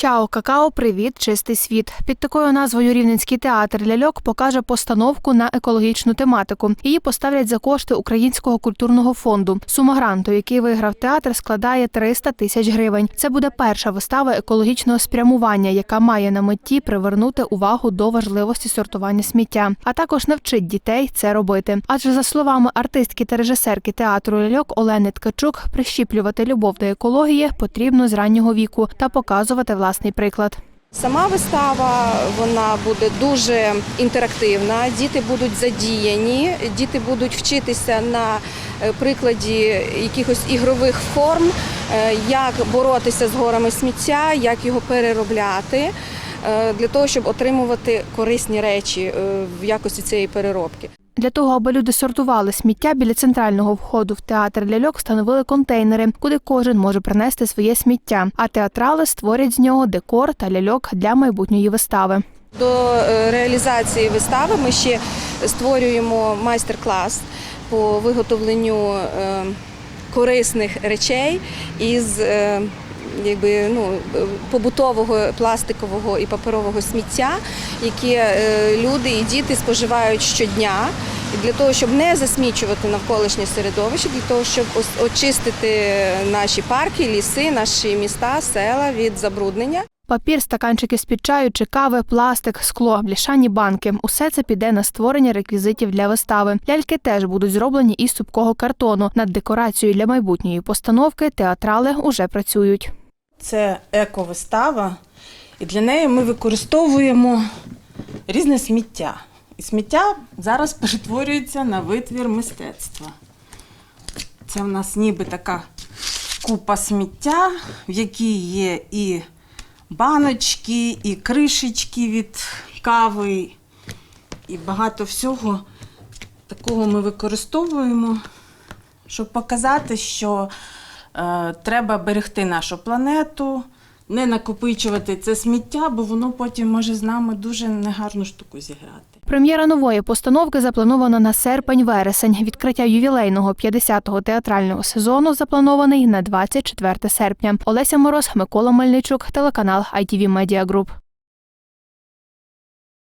Чао, какао, привіт, чистий світ. Під такою назвою Рівненський театр ляльок покаже постановку на екологічну тематику. Її поставлять за кошти Українського культурного фонду. Сума гранту, який виграв театр, складає 300 тисяч гривень. Це буде перша вистава екологічного спрямування, яка має на меті привернути увагу до важливості сортування сміття, а також навчить дітей це робити. Адже за словами артистки та режисерки театру ляльок Олени Ткачук, прищіплювати любов до екології потрібно з раннього віку та показувати власний приклад. Сама вистава вона буде дуже інтерактивна. Діти будуть задіяні, діти будуть вчитися на е, прикладі якихось ігрових форм, е, як боротися з горами сміття, як його переробляти е, для того, щоб отримувати корисні речі в якості цієї переробки. Для того, аби люди сортували сміття біля центрального входу в театр ляльок встановили контейнери, куди кожен може принести своє сміття. А театрали створять з нього декор та ляльок для майбутньої вистави. До е, реалізації вистави ми ще створюємо майстер-клас по виготовленню е, корисних речей із е, якби, ну, побутового пластикового і паперового сміття, які е, люди і діти споживають щодня. Для того, щоб не засмічувати навколишнє середовище, для того, щоб очистити наші парки, ліси, наші міста, села від забруднення. Папір, стаканчики з-під чаю чи кави, пластик, скло, бляшані банки усе це піде на створення реквізитів для вистави. Ляльки теж будуть зроблені із супкого картону. Над декорацією для майбутньої постановки театрали уже працюють. Це ековистава, і для неї ми використовуємо різне сміття. І сміття зараз перетворюється на витвір мистецтва. Це в нас ніби така купа сміття, в якій є і баночки, і кришечки від кави, і багато всього такого ми використовуємо, щоб показати, що е, треба берегти нашу планету, не накопичувати це сміття, бо воно потім може з нами дуже негарну штуку зіграти. Прем'єра нової постановки запланована на серпень-вересень. Відкриття ювілейного 50-го театрального сезону запланований на 24 серпня. Олеся Мороз, Микола Мельничук, телеканал ITV Media Group.